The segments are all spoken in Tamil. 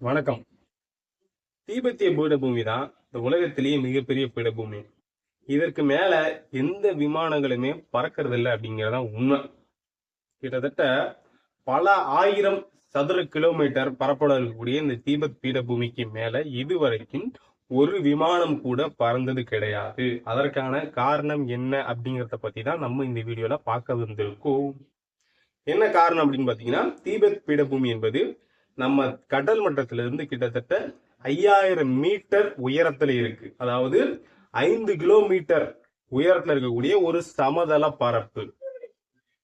வணக்கம். தீபெத்திய பீடபூமி தான் இந்த உலகத்திலேயே மிகப்பெரிய பீடபூமி. இதற்கு மேல எந்த விமானங்களுமே பறக்கிறது இல்லை அப்படிங்கறதான் உண்மை. கிட்டத்தட்ட பல ஆயிரம் சதுர கிலோமீட்டர் பரப்பளவு இருக்கக்கூடிய இந்த தீபத் பீடபூமிக்கு மேல இதுவரைக்கும் ஒரு விமானம் கூட பறந்தது கிடையாது. அதற்கான காரணம் என்ன அப்படிங்கறத பத்தி தான் நம்ம இந்த வீடியோல பார்க்க வந்திருக்கோம். என்ன காரணம் அப்படின்னு பாத்தீங்கன்னா தீபத் பீடபூமி என்பது நம்ம கடல் மட்டத்திலிருந்து கிட்டத்தட்ட ஐயாயிரம் மீட்டர் உயரத்துல இருக்கு. அதாவது ஐந்து கிலோமீட்டர் உயரத்துல இருக்கக்கூடிய ஒரு சமதள பரப்பு.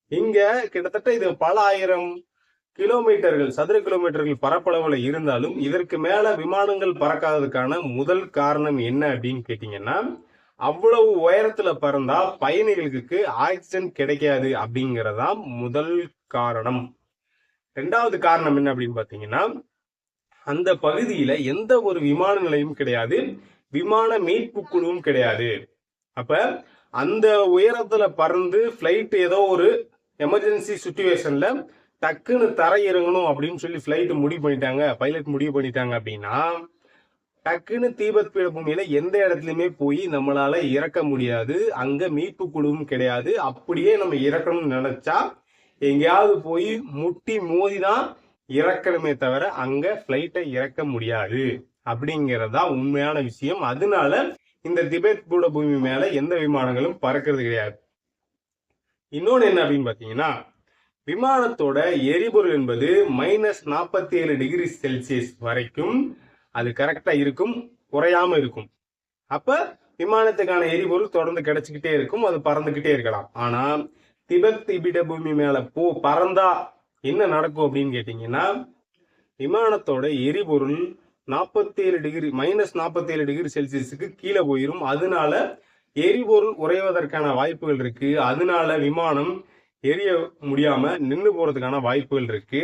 இங்க கிட்டத்தட்ட இது பல ஆயிரம் கிலோமீட்டர்கள் சதுர கிலோமீட்டர்கள் பரப்பளவுல இருந்தாலும் இதற்கு மேல விமானங்கள் பறக்காததுக்கான முதல் காரணம் என்ன அப்படின்னு கேட்டீங்கன்னா அவ்வளவு உயரத்துல பறந்தா பயணிகளுக்கு ஆக்சிஜன் கிடைக்காது அப்படிங்கறதா முதல் காரணம். ரெண்டாவது காரணம் என்ன அப்படின்னு பாத்தீங்கன்னா அந்த பகுதியில எந்த ஒரு விமான நிலையம் கிடையாது. விமான மீட்பு குழுவும் கிடையாது. அப்ப அந்த உயரத்துல பறந்து ஃபிளைட் ஏதோ ஒரு எமர்ஜென்சி சுச்சுவேஷன்ல டக்குன்னு தரை இறங்கணும் அப்படின்னு சொல்லி ஃபிளைட் முடிவு பண்ணிட்டாங்க. பைலட் முடிவு பண்ணிட்டாங்க அப்படின்னா டக்குன்னு தீபத் பீடபூமியில எந்த இடத்துலயுமே போய் நம்மளால இறக்க முடியாது. அங்க மீட்பு குழுவும் கிடையாது. அப்படியே நம்ம இறக்கணும்னு நினைச்சா எங்கேயாவது போய் முட்டி மோதி தான் இறக்கணுமே தவிர அங்க ஃப்ளைட்டை இறக்க முடியாது. அப்படிங்கறதா உண்மையான விஷயம். அதனால இந்த திபெத் பீடபூமி மேல எந்த விமானங்களும் பறக்கிறது கிடையாது. இன்னொன்னு என்ன அப்படின்னு பாத்தீங்கன்னா விமானத்தோட எரிபொருள் என்பது மைனஸ் நாற்பத்தி ஏழு டிகிரி செல்சியஸ் வரைக்கும் அது கரெக்டா இருக்கும் குறையாம இருக்கும். அப்ப விமானத்துக்கான எரிபொருள் தொடர்ந்து கிடைச்சிக்கிட்டே இருக்கும் அது பறந்துகிட்டே இருக்கலாம். திபக் திபிட பூமி மேல போ பறந்தா என்ன நடக்கும் அப்படின்னு கேட்டீங்கன்னா விமானத்தோட எரிபொருள் நாற்பத்தி ஏழு டிகிரி மைனஸ் நாற்பத்தி ஏழு டிகிரி செல்சியஸுக்கு கீழே போயிடும் அதனால எரிபொருள் உறைவதற்கான வாய்ப்புகள் இருக்கு. அதனால விமானம் எரிய முடியாம நின்று போறதுக்கான வாய்ப்புகள் இருக்கு.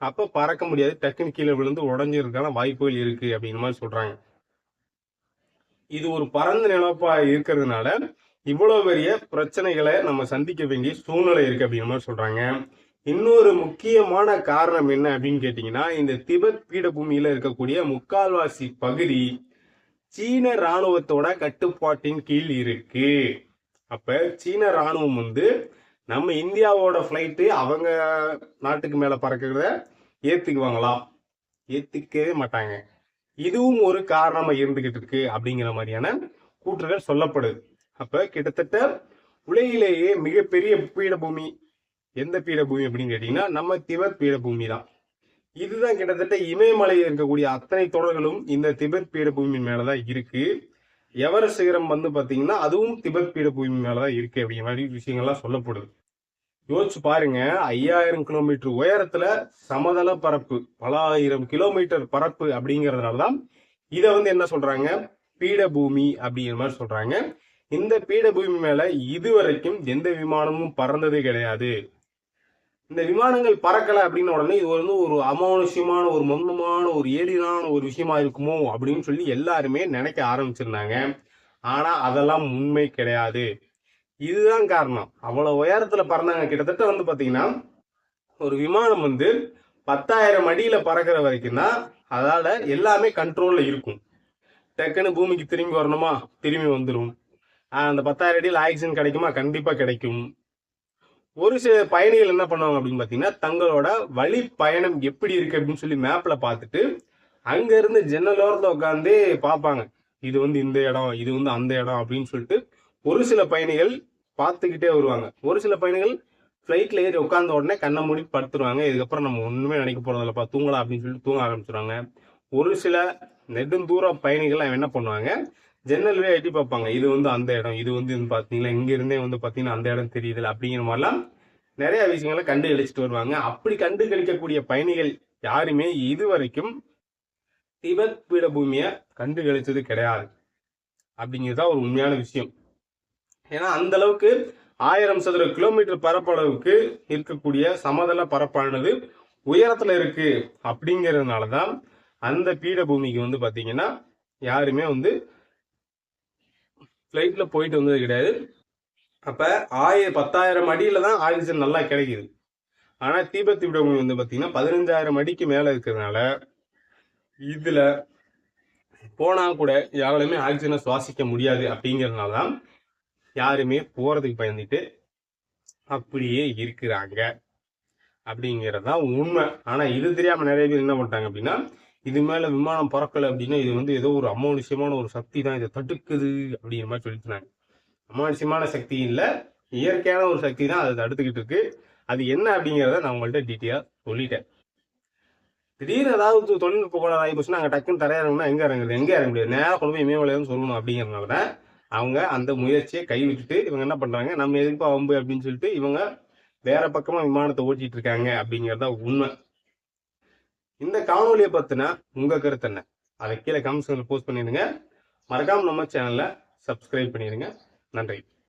அப்ப பறக்க முடியாது. டக்குன்னு கீழே விழுந்து உடஞ்சிருக்கான வாய்ப்புகள் இருக்கு அப்படிங்கிற மாதிரி சொல்றாங்க. இது ஒரு பரந்த நிலப்பா இருக்கிறதுனால இவ்வளவு பெரிய பிரச்சனைகளை நம்ம சந்திக்க வேண்டிய சூழ்நிலை இருக்கு அப்படிங்கிற மாதிரி சொல்றாங்க. இன்னொரு முக்கியமான காரணம் என்ன அப்படின்னு கேட்டீங்கன்னா இந்த திபெத் பீடபூமியில இருக்கக்கூடிய முக்கால்வாசி பகுதி சீன ராணுவத்தோட கட்டுப்பாட்டின் கீழ் இருக்கு. அப்ப சீன ராணுவம் வந்து நம்ம இந்தியாவோட ஃப்ளைட்டு அவங்க நாட்டுக்கு மேல பறக்கிறத ஏத்துக்குவாங்களா? ஏத்துக்கவே மாட்டாங்க. இதுவும் ஒரு காரணமா இருந்துகிட்டு இருக்கு அப்படிங்கிற மாதிரியான கூற்றுகள் சொல்லப்படுது. அப்ப கிட்டத்தட்ட உலகிலேயே மிகப்பெரிய பீடபூமி எந்த பீடபூமி அப்படின்னு கேட்டீங்கன்னா நம்ம திபெத் பீடபூமி தான். இதுதான் கிட்டத்தட்ட இமயமலையில் இருக்கக்கூடிய அத்தனை தொடர்களும் இந்த திபெத் பீடபூமி மேலதான் இருக்கு. எவரெஸ்ட் சிகரம் வந்து பாத்தீங்கன்னா அதுவும் திபெத் பீடபூமி மேலதான் இருக்கு அப்படிங்கிற மாதிரி விஷயங்கள்லாம் சொல்லப்படுது. யோசிச்சு பாருங்க ஐயாயிரம் கிலோமீட்டர் உயரத்துல சமதள பரப்பு பல ஆயிரம் கிலோமீட்டர் பரப்பு அப்படிங்கறதுனாலதான் இதை வந்து என்ன சொல்றாங்க? பீடபூமி அப்படிங்கிற மாதிரி சொல்றாங்க. இந்த பீடபூமி மேல இதுவரைக்கும் எந்த விமானமும் பறந்தது கிடையாது. இந்த விமானங்கள் பறக்கல அப்படின்னு உடனே இது வந்து ஒரு அமானுஷ்யமான ஒரு மர்மமான ஒரு ஏடினான ஒரு விஷயமா இருக்குமோ அப்படின்னு சொல்லி எல்லாருமே நினைக்க ஆரம்பிச்சிருந்தாங்க. ஆனா அதெல்லாம் உண்மை கிடையாது. இதுதான் காரணம். அவ்வளவு உயரத்துல பறந்தாங்க. கிட்டத்தட்ட வந்து பாத்தீங்கன்னா ஒரு விமானம் வந்து பத்தாயிரம் அடியில பறக்கிற வரைக்கும் தான் அதால எல்லாமே கண்ட்ரோல்ல இருக்கும். டக்குன்னு பூமிக்கு திரும்பி வரணுமா? திரும்பி வந்துடும் அந்த பத்தாயிரம் அடியில் ஆக்சிஜன் கிடைக்குமா? கண்டிப்பாக கிடைக்கும். ஒரு சில பயணிகள் என்ன பண்ணுவாங்க அப்படின்னு பார்த்தீங்கன்னா தங்களோட வழி பயணம் எப்படி இருக்கு அப்படின்னு சொல்லி மேப்பில் பார்த்துட்டு அங்கேருந்து ஜன்னலோரத்தில் உட்காந்து பார்ப்பாங்க. இது வந்து இந்த இடம் இது வந்து அந்த இடம் அப்படின்னு சொல்லிட்டு ஒரு சில பயணிகள் பார்த்துக்கிட்டே வருவாங்க. ஒரு சில பயணிகள் ஃப்ளைட்டில் ஏறி உட்காந்த உடனே கண்ணை மூடி படுத்துருவாங்க. இதுக்கப்புறம் நம்ம ஒன்றுமே நினைக்க போறதில்லப்பா தூங்கலாம் அப்படின்னு சொல்லிட்டு தூங்க ஆரம்பிச்சிருவாங்க. ஒரு சில நெடுந்தூர பயணிகள் என்ன பண்ணுவாங்க ஜன்னல்வே எட்டி பார்ப்பாங்க. இது வந்து அந்த இடம் இது வந்து பார்த்தீங்களா பாத்தீங்களா இங்க இருந்தே வந்து பார்த்தீங்கன்னா அந்த இடம் தெரியுதுல அப்படிங்கிற மாதிரிலாம் நிறைய விஷயங்களை கண்டு கழிச்சிட்டு வருவாங்க. அப்படி கண்டு கழிக்கக்கூடிய பயணிகள் யாருமே இதுவரைக்கும் திபெத் பீடபூமியை கண்டு கழிச்சது கிடையாது. அப்படிங்கிறது ஒரு உண்மையான விஷயம். ஏன்னா அந்த அளவுக்கு ஆயிரம் சதுர கிலோமீட்டர் பரப்பளவுக்கு இருக்கக்கூடிய சமதள பரப்பானது உயரத்துல இருக்கு அப்படிங்கிறதுனால தான் அந்த பீடபூமிக்கு வந்து பார்த்தீங்கன்னா யாருமே வந்து ஃப்ளைட்டில் போயிட்டு வந்தது கிடையாது. அப்போ ஆய பத்தாயிரம் அடியில் தான் ஆக்சிஜன் நல்லா கிடைக்குது. ஆனால் தீபத் விட வந்து பார்த்திங்கன்னா பதினஞ்சாயிரம் அடிக்கு மேலே இருக்கிறதுனால இதில் போனால் கூட யாராலுமே ஆக்சிஜனை சுவாசிக்க முடியாது அப்படிங்கிறதுனால தான் யாருமே போகிறதுக்கு பயந்துட்டு அப்படியே இருக்கிறாங்க. அப்படிங்கிறது தான் உண்மை. ஆனால் இது தெரியாமல் நிறைய பேர் என்ன பண்ணிட்டாங்க அப்படின்னா இது மேல விமானம் பறக்கல அப்படின்னா இது வந்து ஏதோ ஒரு அமானுஷ்யமான ஒரு சக்தி தான் இதை தடுக்குது அப்படிங்கிற மாதிரி சொல்லிட்டுனாங்க அமானுஷ்யமான சக்தி இல்லை இயற்கையான ஒரு சக்தி தான் அதை தடுத்துக்கிட்டு இருக்கு. அது என்ன அப்படிங்கிறத நான் உங்கள்கிட்ட டீட்டெயிலாக சொல்லிட்டேன். திடீர்னு ஏதாவது தொழில்நுட்ப கோளாறு ஆகி போச்சுன்னா அங்கே டக்குன்னு தரையிறங்கணும்னா எங்கே இறங்குறது? எங்கே இறங்க முடியாது. நேராக கொண்டு போய் இமயமலையான்னு சொல்லணும் அப்படிங்கிறனால தான் அவங்க அந்த முயற்சியை கைவிட்டுட்டு இவங்க என்ன பண்றாங்க நம்ம எதுக்கு வம்பு அப்படின்னு சொல்லிட்டு இவங்க வேற பக்கமா விமானத்தை ஓட்டிட்டு இருக்காங்க அப்படிங்கறத உண்மை. இந்த காணொலியை பத்தின உங்க கருத்து என்ன? அதை கீழே கமெண்ட்ஸ்ல போஸ்ட் பண்ணிடுங்க. மறக்காம நம்ம சேனலில் சப்ஸ்கிரைப் பண்ணிடுங்க. நன்றி.